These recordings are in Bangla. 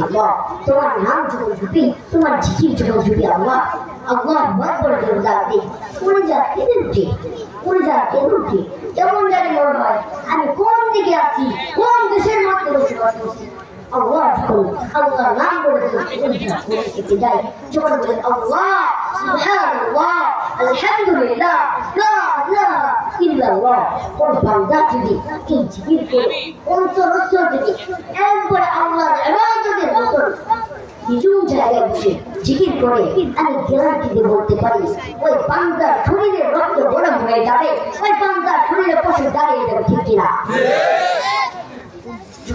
আল্লাহ, তোমার নাম যখন ঝুঁকি তোমার ঝিকির যখন ঝুঁকি আল্লাহ আল্লাহ ভয় করে যাতে উড়ে যা কেঁদে উঠে, উনি যা কেঁদে উঠে কেমন জানি মনে হয়, আমি কোন দিকে আছি, কোন দেশের মধ্যে বসবাস করছি? আল্লাহ যখন আল্লাহ নাম করে যায়। যখন বলে আল্লাহ, সুবহানাল্লাহ, আলহামদুলিল্লাহ, লা ইলাহা ইল্লাল্লাহ, কোন বান্দা যদি এই জিকির করে অন্তর অন্তর থেকে একবারে আল্লাহর ইবাদতের মতন নিজেও জায়গায় বসে জিকির করে, আমি গ্যারান্টি বলতে পারি, ওই বান্দার শরীরে রক্ত গরম হয়ে যাবে, ওই বান্দার শরীরে পশু দাঁড়িয়ে যাবে ঠিক কিনা?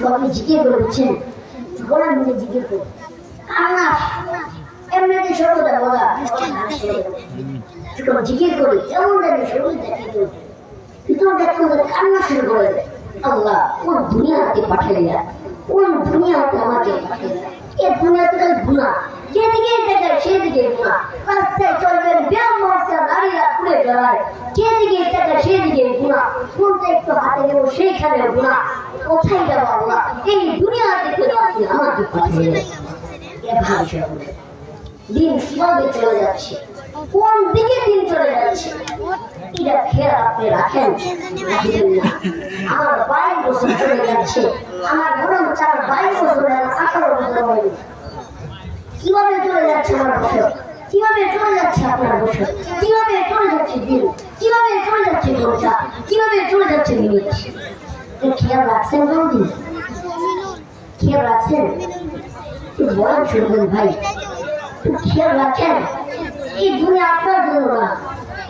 আপনি জিজ্ঞেস করে বুঝছেন বলেন মনে জিজ্ঞেস করে। কান্না। এমনিতে সর্বদা বলা যখন জিজ্ঞেস করি, এমন জানি হলে কান্না শুরু করে আল্লাহ, কোন দুনিয়াতে কোন দুনিয়াতে আমাকে এ দুনিয়াতে যেদিকে সেদিকে রাস্তায় ব্যায়াম নারীরা ঘুরে বেড়ায় যেদিকে সেদিকে গুণা কোনটা একটু হাতে নেব সেইখানে গুণা কোথায় যাব আল্লাহ এই দুনিয়া থেকে আমাকে পাঠিয়ে এভাবে দিন কীভাবে চলে যাচ্ছে। কোন দিকে দিন চলে যাচ্ছে? এটা খেয়াল আপনি রাখেন। আমার বাইশ বছর চলে যাচ্ছে। আমার বরং চার বাইশ বছর আঠারো বছর হয়নি। কীভাবে চলে যাচ্ছে আমার বছর? কীভাবে চলে যাচ্ছে আপনার বছর? কীভাবে চলে যাচ্ছে দিন কীভাবে চলে যাচ্ছে ঘণ্টা কীভাবে চলে যাচ্ছে এ খেয়াল রাখছেন কোনদিন খেয়াল রাখছেন? বলেন শুনবেন ভাই খেয়াল রাখেন? এই দুনিয়া আপনার জন্য না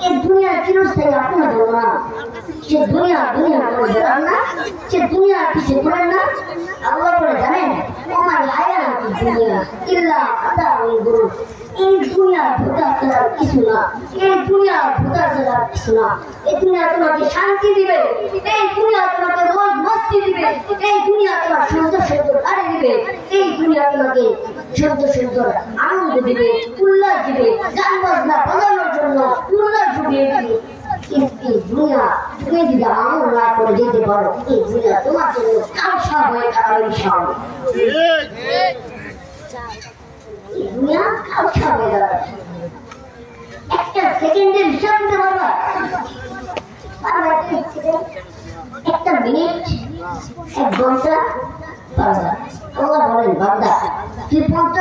এই দুনিয়া চিরস্থায়ী আপনার জন্য না। সে দুনিয়া দুনিয়া করে বেড়ান না, সে দুনিয়া পিছিয়ে পড়েন না। শান্তি দিবে। এই দুনিয়া তোমাকে রোজ মস্তি দিবে। এই দুনিয়া তোমার সুন্দর সুন্দর গাড়ি দিবে। এই দুনিয়া তোমাকে সুন্দর সুন্দর আনন্দ দিবে, উল্লাস দিবে, গান বাজনা বাজানোর জন্য উল্লাস জুড়িয়ে দিবে। তুমি যদি আমল তোমার জন্য এই দুনিয়া কালসা হয়ে দাঁড়াবে একটা সেকেন্ডের হিসাব দিতে পারবা একটা মিনিট এক ঘণ্টা পারবা পঞ্চাশ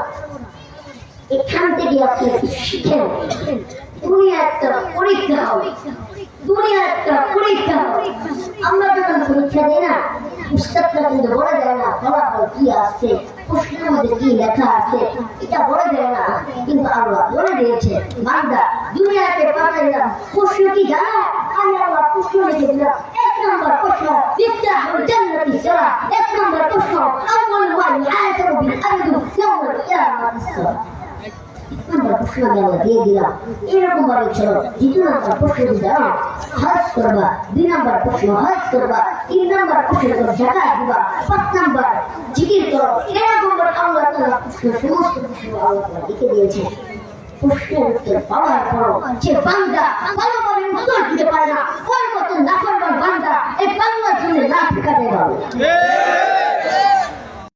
এখান থেকে আপনি শিখেন। দুনিয়া একটা পরীক্ষা হবে। দুনিয়া একটা পরীক্ষা হবে। আমরা যখন পরীক্ষা দিই না, পুস্তকটা কিন্তু বলে দেয় না ফলাফল কি আসছে প্রশ্নের মধ্যে কি লেখা আছে, এটা বলে দেয় না। কিন্তু আল্লাহ বলে দিয়েছে, বান্দা, দুনিয়াতে পাঠাইলাম প্রশ্ন কি জানো? আমি আল্লাহ প্রশ্ন রেখে দিলাম এক নম্বর প্রশ্ন ইফতাহুল জান্নাতি সালা এক নম্বর প্রশ্ন, আউয়াল মা ইয়াতাবু বিল আরদু ইয়াউমাল কিয়ামাতিস সালাহ আমরা প্রশ্ন দেওয়া দিয়ে দিলাম এরকম ভাবে চলো দ্বিতীয় নাম্বার প্রশ্ন দাও হজ করবা দুই নাম্বার প্রশ্ন হজ করবা তিন নাম্বার প্রশ্ন করো জাকাত দিবা পাঁচ নাম্বার জিকির করো এরকম ভাবে আল্লাহ তাআলা প্রশ্ন সমস্ত প্রশ্ন আল্লাহ তাআলা লিখে দিয়েছে প্রশ্নের উত্তর পাওয়ার পর যে বান্দা ভালোভাবে উত্তর দিতে পারে না ওর মতো নাফরমান বান্দা এই বাংলার জন্য না ফিকাতে পারবে